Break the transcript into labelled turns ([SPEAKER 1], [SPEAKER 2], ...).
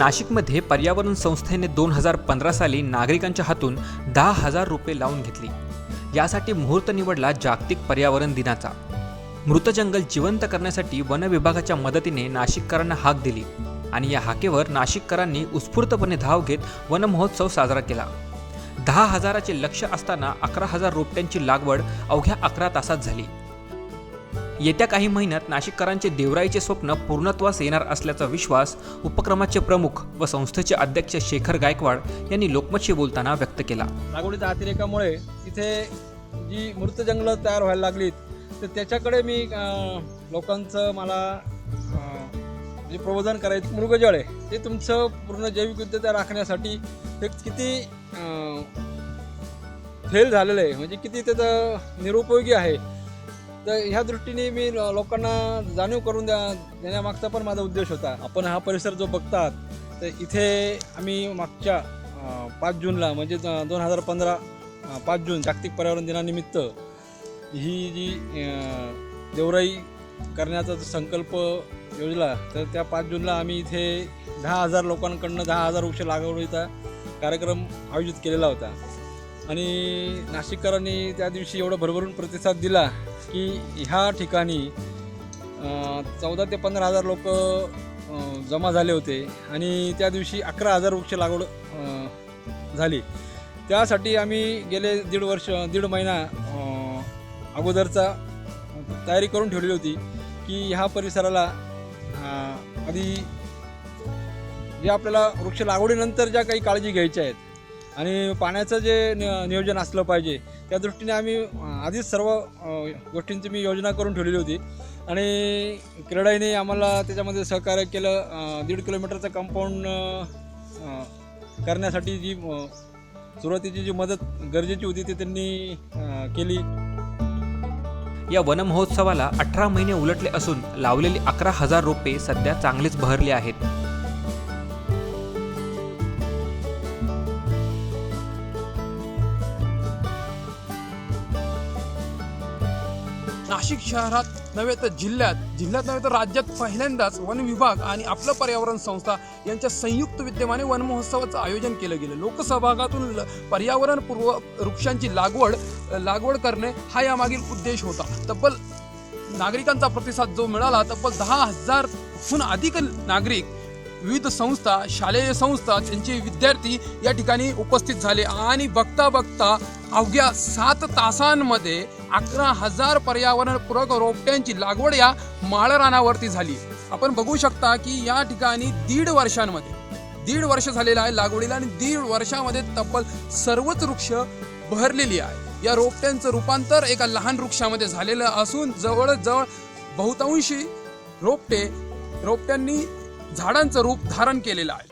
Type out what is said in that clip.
[SPEAKER 1] नाशिकमध्ये पर्यावरण संस्थेने दोन हजार पंधरा साली नागरिकांच्या हातून दहा हजार रुपये लावून घेतली. यासाठी मुहूर्त निवडला जागतिक पर्यावरण दिनाचा. मृत जंगल जिवंत करण्यासाठी वन विभागाच्या मदतीने नाशिककरांना हाक दिली आणि या हाकेवर नाशिककरांनी उत्स्फूर्तपणे धाव घेत वन महोत्सव साजरा केला. दहा हजाराचे लक्ष असताना अकरा हजार रोपट्यांची लागवड अवघ्या अकरा तासात झाली. येत्या काही महिन्यात नाशिककरांचे देवराईचे स्वप्न पूर्णत्वास येणार असल्याचा विश्वास उपक्रमाचे प्रमुख व संस्थेचे अध्यक्ष शेखर गायकवाड यांनी लोकमतशी बोलताना व्यक्त केला.
[SPEAKER 2] लागवडीच्या अतिरेकामुळे तिथे जी मृत जंगलं तयार व्हायला लागलीत तर त्याच्याकडे मी लोकांचं मला जे प्रबोधन करायचं मृगजळ आहे ते तुमचं पूर्ण जैविक विविधता राखण्यासाठी ते किती फेल झालेलं आहे. म्हणजे किती त्याचं निरुपयोगी आहे. तर ह्या दृष्टीने मी लोकांना जाणीव करून द्या देण्यामागचा पण माझा उद्देश होता. आपण हा परिसर जो बघतात तर इथे आम्ही मागच्या पाच जूनला म्हणजे दोन हजार पंधरा पाच जून जागतिक पर्यावरण दिनानिमित्त ही जी देवराई करण्याचा जो संकल्प योजला तर त्या पाच जूनला आम्ही इथे दहा हजार लोकांकडनं दहा हजार वृक्ष लागवडीचा कार्यक्रम आयोजित केलेला होता. आणि नाशिककरांनी त्या दिवशी एवढं भरभरून प्रतिसाद दिला की ह्या ठिकाणी चौदा ते पंधरा हजार लोक जमा झाले होते आणि त्या दिवशी अकरा हजार वृक्ष लागवड झाली. त्यासाठी आम्ही गेले दीड वर्ष दीड महिना अगोदरचा तयारी करून ठेवलेली होती की ह्या परिसराला आधी जे आपल्याला वृक्ष लागवडीनंतर ज्या काही काळजी घ्यायच्या आहेत आणि पाण्याचं जे नियोजन असलं पाहिजे त्या दृष्टीने आम्ही आधीच सर्व गोष्टींची मी योजना करून ठेवलेली होती. आणि क्रीडाईने आम्हाला त्याच्यामध्ये सहकार्य केलं दीड किलोमीटरचं कंपाऊंड करण्यासाठी जी सुरुवातीची जी मदत गरजेची होती ती त्यांनी केली.
[SPEAKER 1] या वनमहोत्सवाला अठरा महिने उलटले असून लावलेली अकरा हजार रोपे सध्या चांगलेच बहरले आहेत.
[SPEAKER 3] नाशिक शहरात नव्हे तर जिल्ह्यात. जिल्ह्यात नव्हे तर राज्यात पहिल्यांदाच वन विभाग आणि आपलं पर्यावरण संस्था यांच्या संयुक्त विद्यमाने वन महोत्सवाचं आयोजन केलं गेलं. लोकसहभागातून ल- पर्यावरणपूर्व वृक्षांची लागवड लागवड करणे हा यामागील उद्देश होता. तब्बल नागरिकांचा प्रतिसाद जो मिळाला तब्बल दहा हजारहून अधिक नागरिक विविध संस्था शालेय संस्था त्यांचे विद्यार्थी या ठिकाणी उपस्थित झाले. आणि बघता बघता अवघ्या सात तासांमध्ये अकरा हजार पर्यावरणपूरक रोपट्यांची लागवड या माळरानावरती झाली. आपण बघू शकता की या ठिकाणी दीड वर्षांमध्ये दीड वर्ष झालेलं आहे लागवडीला आणि दीड वर्षामध्ये तब्बल सर्वच वृक्ष बहरलेली आहे. या रोपट्यांचं रूपांतर एका लहान वृक्षामध्ये झालेलं असून जवळजवळ बहुतांशी रोपटे रोपट्यांनी झाडांचं रूप धारण केलेलं आहे.